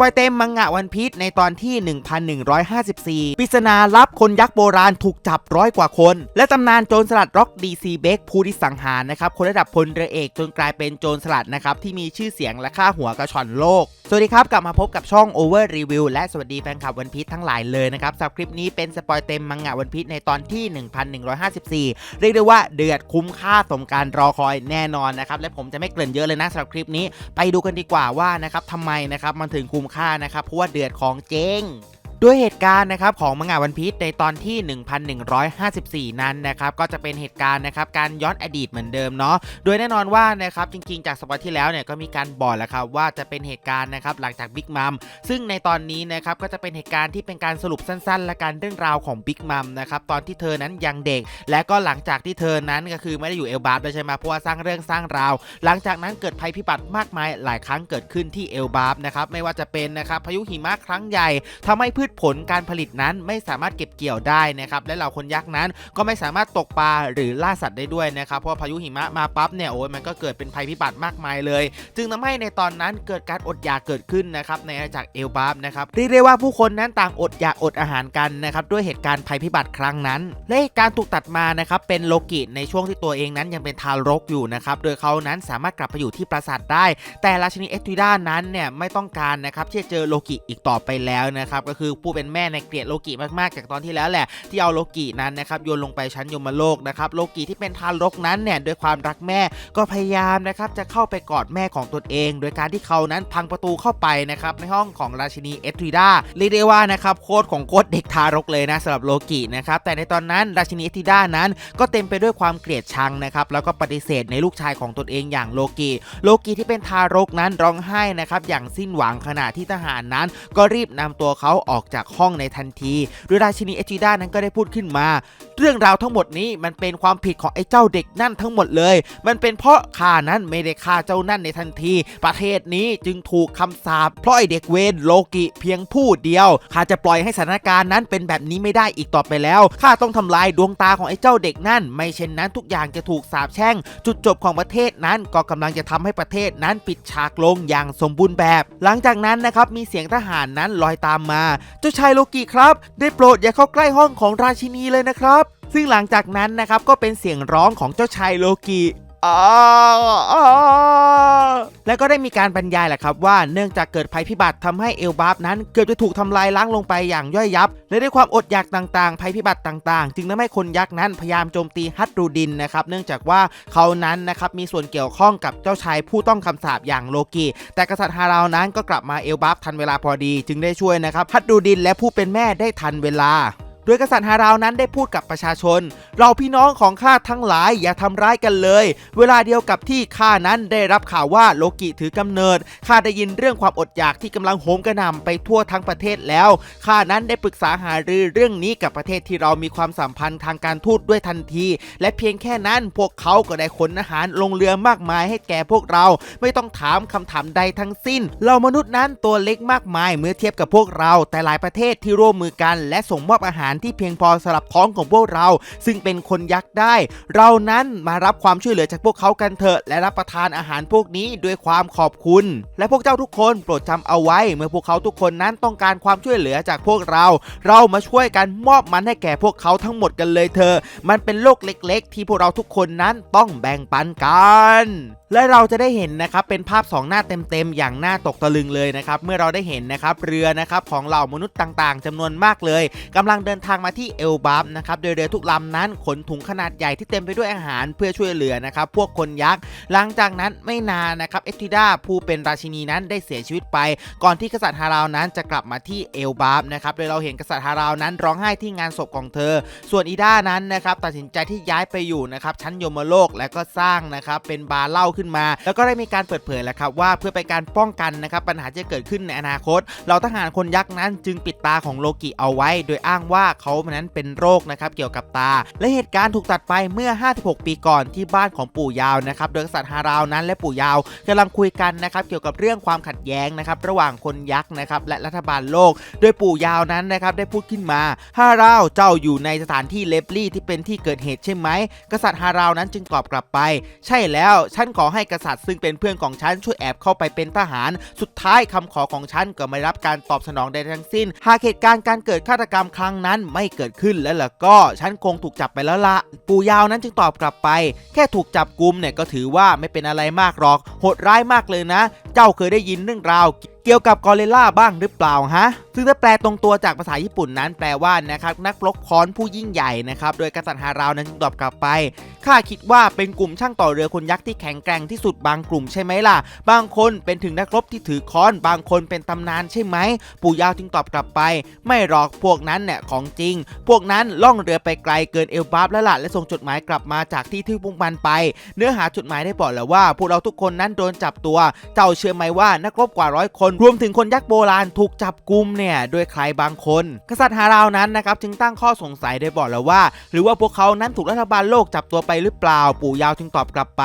ปอยเต็มมังงะวันพีชในตอนที่ 1154 ปริศนาลับคนยักษ์โบราณถูกจับร้อยกว่าคน และตำนานโจรสลัดร็อกดีซีเบกผู้ที่สังหารนะครับ คนระดับพลเรือเอกจนกลายเป็นโจรสลัดนะครับ ที่มีชื่อเสียงและค่าหัวกระชอนโลกสวัสดีครับ กลับมาพบกับช่อง Over Review และสวัสดีแฟนคลับวันพีชทั้งหลายเลยนะครับสำหรับคลิปนี้เป็นสปอยเต็มมังงะวันพีชในตอนที่ 1154 เรียกได้ว่าเดือดคุ้มค่าสมการรอคอยแน่นอนนะครับ และผมจะไม่เกริ่นเยอะเลยนะสำหรับคลิปนี้ ไปดูกันดีกว่าว่านะครับทำไมนะครับมันถึงคุ้มค่านะครับเพราะว่าเดือดของเจง ด้วยเหตุการณ์นะครับของมังงะวันพีชในตอนที่ 1154 นั้นนะครับก็จะเป็นเหตุการณ์นะครับการย้อนอดีตเหมือนเดิมเนาะโดยแน่นอนว่านะครับจริงๆ จากสปอยที่แล้วเนี่ยก็มีการบอกแล้วครับว่าจะเป็นเหตุการณ์นะครับหลังจากบิ๊กมัมซึ่งในตอนนี้นะครับก็จะเป็นเหตุการณ์ที่เป็นการสรุปสั้นๆ และการเรื่องราวของบิ๊กมัมนะครับตอนที่เธอนั้นยังเด็ก และก็หลังจากที่เธอนั้นก็คือไม่ได้อยู่เอลบาร์แล้วใช่ไหมเพราะว่าสร้างเรื่องสร้างราว หลังจากนั้นเกิดภัยพิบัติมากมายหลายครั้งเกิดขึ้นที่เอลบาร์นะครับไม่ว่าจะเป็นนะครับพายุหิมะครั้งใหญ่ทำให้พืชผลการผลิตนั้นไม่สามารถเก็บเกี่ยวได้นะครับและเหล่าคนยักษ์นั้นก็ไม่สามารถตกปลาหรือล่าสัตว์ได้ด้วยนะครับเพราะพายุหิมะมาปั๊บเนี่ยโอ้ยมันก็เกิดเป็นภัยพิบัติมากมายเลย จึงทำให้ในตอนนั้นเกิดการอดอยากเกิดขึ้นนะครับในอาณาจักรเอลบาร์นะครับเรียกได้ว่าผู้คนนั้นต่างอดอยากอดอาหารกันนะครับด้วยเหตุการณ์ภัยพิบัติครั้งนั้น และการถูกตัดมานะครับเป็นโลกิในช่วงที่ตัวเองนั้นยังเป็นทารกอยู่นะครับโดยเขานั้นสามารถกลับไปอยู่ที่ปราสาทได้ แต่ราชินีเอสติด้านั้นเนี่ยไม่ต้องการนะครับที่จะเจอโลกิอีกต่อไปแล้วนะครับก็คือผู้เป็นแม่ในเกลียดโลกิมากๆ จากตอนที่แล้วแหละที่เอาโลกินั้นนะครับโยนลงไปชั้นยมโลกนะครับโลกิที่เป็นทารกนั้นเนี่ยด้วยความรักแม่ก็พยายามนะครับจะเข้าไปกอดแม่ของตนเอง โดยการที่เขานั้นพังประตูเข้าไปนะครับในห้องของราชินีเอสติด้าเรียกได้ว่านะครับโคตรของโคตรเด็กทารกเลยนะสำหรับโลกินะครับแต่ในตอนนั้นราชินีเอสติด้านั้น ก็เต็มไปด้วยความเกลียดชังนะครับแล้วก็ปฏิเสธในลูกชายของตนเองอย่างโลกิโลกิที่เป็นทารกนั้นร้องไห้นะครับอย่างสิ้นหวังขณะที่ทหารนั้น ก็รีบนำตัวเขาออกจากห้องในทันทีโดยราชินีเอจิด้านั้นก็ได้พูดขึ้นมา เรื่องราวทั้งหมดนี้มันเป็นความผิดของไอ้เจ้าเด็กนั่นทั้งหมดเลย มันเป็นเพราะข้านั้นไม่ได้ฆ่าเจ้านั่นในทันที ประเทศนี้จึงถูกคำสาปเพราะไอ้เด็กเวนโลกิเพียงผู้เดียวข้าจะปล่อยให้สถานการณ์นั้นเป็นแบบนี้ไม่ได้อีกต่อไปแล้วข้าต้องทำลายดวงตาของไอ้เจ้าเด็กนั่น ไม่เช่นนั้นทุกอย่างจะถูกสาปแช่ง จุดจบของประเทศนั้นก็กำลังจะทำให้ประเทศนั้นปิดฉากลงอย่างสมบูรณ์แบบ หลังจากนั้นนะครับมีเสียงทหารนั้นลอยตามมา จ้าชายโลกิครับ ได้โปรดอย่าเข้าใกล้ห้องของราชินีเลยนะครับ ซึ่งหลังจากนั้นนะครับก็เป็นเสียงร้องของเจ้าชายโลกิ และก็ได้มีการบรรยายแหละครับว่าเนื่องจากเกิดภัยพิบัติทำให้เอลบาฟนั้นเกือบจะถูกทำลายล้างลงไปอย่างย่อยยับ และด้วยความอดอยากต่างๆ ภัยพิบัติต่างๆ จึงทำให้คนยักษ์นั้นพยายามโจมตีฮัตรูดินนะครับเนื่องจากว่าเขานั้นนะครับมีส่วนเกี่ยวข้องกับเจ้าชายผู้ต้องคำสาปอย่างโลกิแต่กษัตริย์ฮาราวนั้นก็กลับมาเอลบัฟทันเวลาพอดี จึงได้ช่วยนะครับฮัตดูดินและผู้เป็นแม่ได้ทันเวลา โดยกษัตริย์ฮาราวนั้นได้พูดกับประชาชน เราพี่น้องของข้าทั้งหลายอย่าทำร้ายกันเลย เวลาเดียวกับที่ข้านั้นได้รับข่าวว่าโลกิถือกำเนิดข้าได้ยินเรื่องความอดอยากที่กำลังโหมกระหน่ำไปทั่วทั้งประเทศแล้วข้านั้นได้ปรึกษาหารือเรื่องนี้กับประเทศที่เรามีความสัมพันธ์ทางการทูตด้วยทันที และเพียงแค่นั้นพวกเขาก็ได้ขนอาหารลงเรือมากมายให้แก่พวกเรา ไม่ต้องถามคำถามใดทั้งสิ้น เรามนุษย์นั้นตัวเล็กมากมายเมื่อเทียบกับพวกเรา แต่หลายประเทศที่ร่วมมือกัน และส่งมอบอาหารที่เพียงพอสำหรับท้องของพวกเรา ซึ่งเป็นคนยักษ์ได้ เรานั้นมารับความช่วยเหลือจากพวกเขากันเถอะ และรับประทานอาหารพวกนี้ด้วยความขอบคุณ และพวกเจ้าทุกคนโปรดจำเอาไว้ เมื่อพวกเขาทุกคนนั้นต้องการความช่วยเหลือจากพวกเรา เรามาช่วยกันมอบมันให้แก่พวกเขาทั้งหมดกันเลยเถอะมันเป็นโลกเล็ก ๆ ที่พวกเราทุกคนนั้นต้องแบ่งปันกัน และเราจะได้เห็นนะครับเป็นภาพ 2 หน้าเต็มๆอย่างน่าตกตะลึงเลยนะครับเมื่อเราได้เห็นนะครับเรือนะครับของเหล่ามนุษย์ต่างๆจำนวนมากเลยกำลังเดินทางมาที่เอลบัฟนะครับโดยเรือทุกลำนั้นขนถุงขนาดใหญ่ที่เต็มไปด้วยอาหารเพื่อช่วยเหลือนะครับพวกคนยักษ์หลังจากนั้นไม่นานนะครับเอติดาผู้เป็นราชินีนั้นได้เสียชีวิตไป ก่อนที่กษัตริย์ฮาราวนั้นจะกลับมาที่เอลบัฟนะครับโดยเราเห็นกษัตริย์ฮาราวนั้นร้องไห้ที่งานศพของเธอ ส่วนอีด้านั้นนะครับตัดสินใจที่ย้ายไปอยู่นะครับชั้นยมโลกและก็สร้างนะครับเป็นบาร์เหล้าขึ้นมา แล้วก็ได้มีการเปิดเผยแล้วครับว่าเพื่อเป็นการป้องกันนะครับปัญหาที่จะเกิดขึ้นในอนาคต เราทหารคนยักษ์นั้นจึงปิดตาของโลกิเอาไว้ โดยอ้างว่าเขานั้นเป็นโรคนะครับเกี่ยวกับตา และเหตุการณ์ถูกตัดไปเมื่อ 56 ปีก่อนที่บ้านของปู่ยาวนะครับโดยกษัตริย์ฮาราวนั้นและปู่ยาวกำลังคุยกันนะครับเกี่ยวกับเรื่องความขัดแย้งนะครับระหว่างคนยักษ์นะครับและรัฐบาลโลก โดยปู่ยาวนั้นนะครับได้พูดขึ้นมาฮาราวเจ้าอยู่ในสถานที่เลบลี่ที่เป็นที่เกิดเหตุใช่ไหมกษัตริย์ฮาราวนั้นจึงตอบกลับไป ใช่แล้วฉันขออให้กษัตริย์ซึ่งเป็นเพื่อนของฉันช่วยแอบเข้าไปเป็นทหาร สุดท้ายคำขอของฉันก็ไม่รับการตอบสนองใดทั้งสิ้น หากเหตุการณ์การเกิดฆาตกรรมครั้งนั้นไม่เกิดขึ้นแล้วล่ะก็ฉันคงถูกจับไปแล้วละปู่ยาวนั้นจึงตอบกลับไป แค่ถูกจับกุมเนี่ยก็ถือว่าไม่เป็นอะไรมากหรอกโหดร้ายมากเลยนะ เจ้าเคยได้ยินเรื่องราว เกี่ยวกับกอริลล่าบ้างหรือเปล่าฮะ ซึ่งถ้าแปลตรงตัวจากภาษาญี่ปุ่นนั้นแปลว่านะครับนักปลกค้อนผู้ยิ่งใหญ่นะครับ โดยกษัตริย์ฮาราวนั้นจึงตอบกลับไป ข้าคิดว่าเป็นกลุ่มช่างต่อเรือคนยักษ์ที่แข็งแกร่งที่สุดบางกลุ่มใช่ไหมล่ะ บางคนเป็นถึงนักรบที่ถือค้อน บางคนเป็นตำนานใช่ไหม ปู่ยาวจึงตอบกลับไป ไม่หรอกพวกนั้นเนี่ยของจริง พวกนั้นล่องเรือไปไกลเกินเอลบาฟแล้วล่ะและส่งจดหมายกลับมาจากที่ที่พวกมันไป เนื้อหาจดหมายได้บอกแล้วว่าพวกเราทุกคนนั้นโดนจับตัว เจ้าเชื่อไหมว่านักรบกว่าร้อยคนรวมถึงคนยักษ์โบราณถูกจับกุมเนี่ยด้วยใครบางคน กษัตริย์ฮาราวนั้นนะครับจึงตั้งข้อสงสัยได้บอกแล้วว่า หรือว่าพวกเขานั้นถูกรัฐบาลโลกจับตัวไปหรือเปล่า ปู่ยาวจึงตอบกลับไป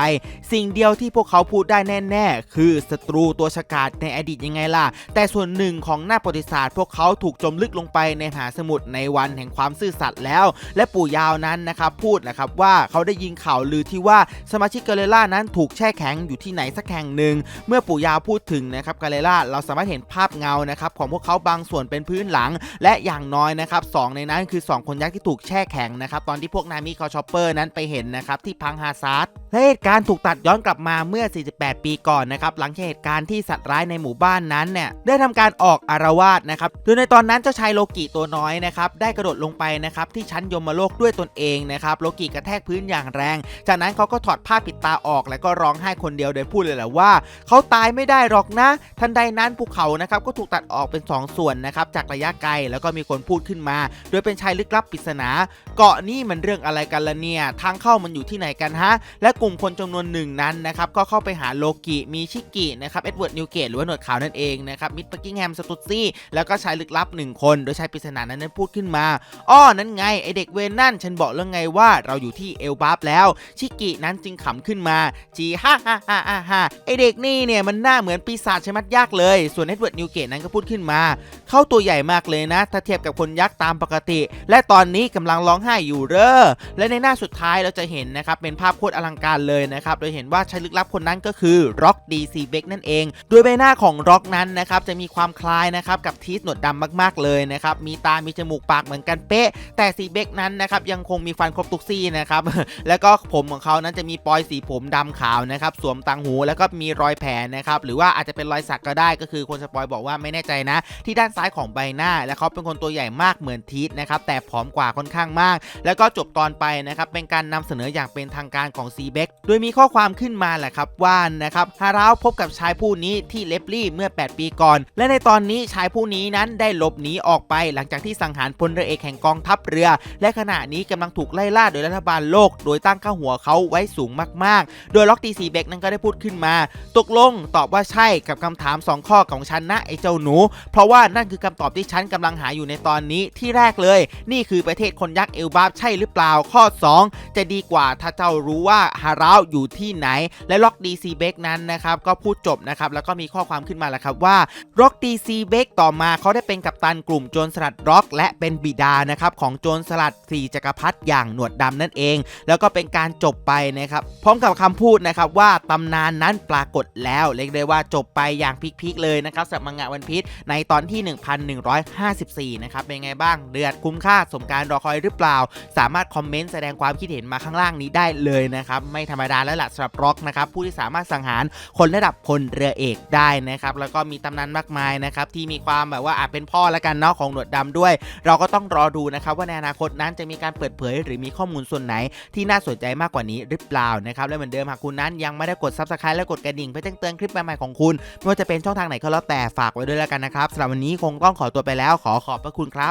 สิ่งเดียวที่พวกเขาพูดได้แน่ ๆ คือศัตรูตัวฉกาจในอดีตยังไงล่ะ แต่ส่วนหนึ่งของหน้าประวัติศาสตร์ พวกเขาถูกจมลึกลงไปในมหาสมุทรในวันแห่งความซื่อสัตย์แล้ว และปู่ยาวนั้นนะครับพูดนะครับว่าเขาได้ยินข่าวลือที่ว่าสมาชิกกาเลล่านั้นถูกแช่แข็งอยู่ที่ไหนสักแห่งหนึ่งเมื่อปู่ยาวพูดถึงนะครับกาเลล่าเราสามารถเห็นภาพเงานะครับของพวกเขาบางส่วนเป็นพื้นหลัง และอย่างน้อยนะครับสองในนั้นคือ 2 คนยักษ์ที่ถูกแช่แข็งนะครับตอนที่พวกนามิคอชอปเปอร์นั้นไปเห็นนะครับที่พังฮาซาร์ดและเหตุการณ์ถูกตัดย้อนกลับมาเมื่อ 48 ปีก่อนนะครับหลังจากเหตุการณ์ที่สัตว์ร้ายในหมู่บ้านนั้นเนี่ยได้ทำการออกอารวาสนะครับโดยในตอนนั้นเจ้าชายโลกิตัวน้อยนะครับได้กระโดดลงไปนะครับที่ชั้นยมโลกด้วยตนเองนะครับโลกิกระแทกพื้นอย่างแรง จากนั้นเขาก็ถอดผ้าปิดตาออก แล้วก็ร้องไห้คนเดียวโดยพูดเลยแหละว่า เขาตายไม่ได้หรอกนะ ทันใดนั้นภูเขานะครับก็ถูกตัดออกเป็น 2 ส่วนนะครับจากระยะไกลแล้วก็มีคนพูดขึ้นมา โดยเป็นชายลึกลับปริศนา เกาะนี่มันเรื่องอะไรกันละเนี่ยทางเข้ามันอยู่ที่ไหนกันฮะ และกลุ่มคนจำนวนหนึ่งนั้นนะครับก็เข้าไปหาโลกิมีชิกินะครับเอ็ดเวิร์ดนิวเกตหรือว่าหนวดขาวนั่นเองนะครับมิดปักกิ้งแฮมสตุตซี่แล้วก็ชายลึกลับหนึ่งคน โดยชายปริศนานั้นพูดขึ้นมาอ้อนั่นไงไอเด็กเวนนั่นฉันบอกแล้วไงว่าเราอยู่ที่เอลบาฟแล้ว ชิกินั้นจึงขำขึ้นมาจีฮ่าฮ่าฮ่าฮ่าฮ่าไอเด็กนี่เนี่ยมันหน้าเหมือนปีศาจใช่มัดยากเลยส่วนเอ็ดเวิร์ดนิวเกตนั้นก็พูดขึ้นมา เข้าตัวใหญ่มากเลยนะ ถ้าเทียบกับคนยักษ์ตามปกติ และตอนนี้กำลังร้องไห้อยู่เด้อและในหน้าสุดท้ายเราจะเห็นนะครับเป็นภาพโคตรอลังการเลยนะครับโดยเห็นว่าชายลึกลับคนนั้นก็คือร็อกดีซีเบกนั่นเอง โดยใบหน้าของร็อกนั้นนะครับจะมีความคล้ายนะครับกับทีสหนวดดำมาก ๆเลยนะครับมีตา มีจมูกปากเหมือนกันเป๊ะ แต่ซีเบกนั้นนะครับยังคงมีฟันครบทุกซี่นะครับแล้วก็ผมของเขานั้นจะมีปอยสีผมดำขาวนะครับสวมตังหูแล้วก็มีรอยแผลนะครับหรือว่าอาจจะเป็นรอยสักก็ได้ก็คือคนสปอยบอกว่าไม่แน่ใจนะ ที่ด้านซ้ายของใบหน้า และเขาเป็นคนตัวใหญ่มากเหมือนทีสนะครับแต่ผอมกว่าค่อนข้างมาก แล้วก็จบตอนไปนะครับเป็นการนำเสนออย่างเป็นทางการของซีเบกโดยมีข้อความขึ้นมาแหละครับว่านะครับฮาราวพบกับชายผู้นี้ที่เลบลี่เมื่อ 8 ปีก่อน และในตอนนี้ชายผู้นี้นั้นได้หลบหนีออกไป หลังจากที่สังหารพลเรือเอกแห่งกองทัพเรือ และขณะนี้กำลังถูกไล่ล่าโดยรัฐบาลโลก โดยตั้งค่าหัวเขาไว้สูงมากๆ โดยล็อกตีซีเบกนั้นก็ได้พูดขึ้นมา ตกลงตอบว่าใช่กับคำถาม 2ข้อของฉันนะไอ้เจ้าหนู เพราะว่านั่นคือคำตอบที่ฉันกำลังหาอยู่ในตอนนี้ที่แรกเลย นี่คือประเทศคนยักษ์เอลบาฟใช่หรือเปล่าข้อ 2 จะดีกว่าถ้าเจ้ารู้ว่าฮาราวอยู่ที่ไหน และล็อกดีซีเบกนั้นนะครับก็พูดจบนะครับแล้วก็มีข้อความขึ้นมาแหละครับว่าล็อกดีซีเบกต่อมาเขาได้เป็นกัปตันกลุ่มโจรสลัดร็อก และเป็นบิดานะครับของโจรสลัดสี่จักรพรรดิอย่างหนวดดำนั่นเอง แล้วก็เป็นการจบไปนะครับพร้อมกับคำพูดนะครับว่าตำนานนั้นปรากฏแล้วเรียกได้ว่าจบไปอย่างพีคๆเลยนะครับสำหรับมังงะวันพีชในตอนที่ 1154 นะครับ เป็นไงบ้าง เดือดคุ้มค่าสมการรอคอยหรือเปล่า สามารถคอมเมนต์แสดงความคิดเห็นมาข้างล่างนี้ได้เลยนะครับ ไม่ธรรมดาแล้วล่ะสำหรับร็อกนะครับ ผู้ที่สามารถสังหารคนระดับพลเรือเอกได้นะครับ แล้วก็มีตำนานมากมายนะครับที่มีความแบบว่าอาจเป็นพ่อละกันเนาะของหนวดดำด้วย เราก็ต้องรอดูนะครับว่าในอนาคตนั้นจะมีการเปิดเผย หรือมีข้อมูลส่วนไหนที่น่าสนใจมากกว่านี้หรือเปล่านะครับและเหมือนเดิมหากคุณนั้นยังไม่ได้กด subscribe และกดกระดิ่งเพื่อแจ้งเตือนคลิปใหม่ๆของคุณไม่ว่าจะเป็นช่องทางไหนก็แล้วแต่ฝากไว้ด้วยแล้วกันนะครับสำหรับวันนี้คงต้องขอตัวไปแล้วขอขอบพระคุณครับ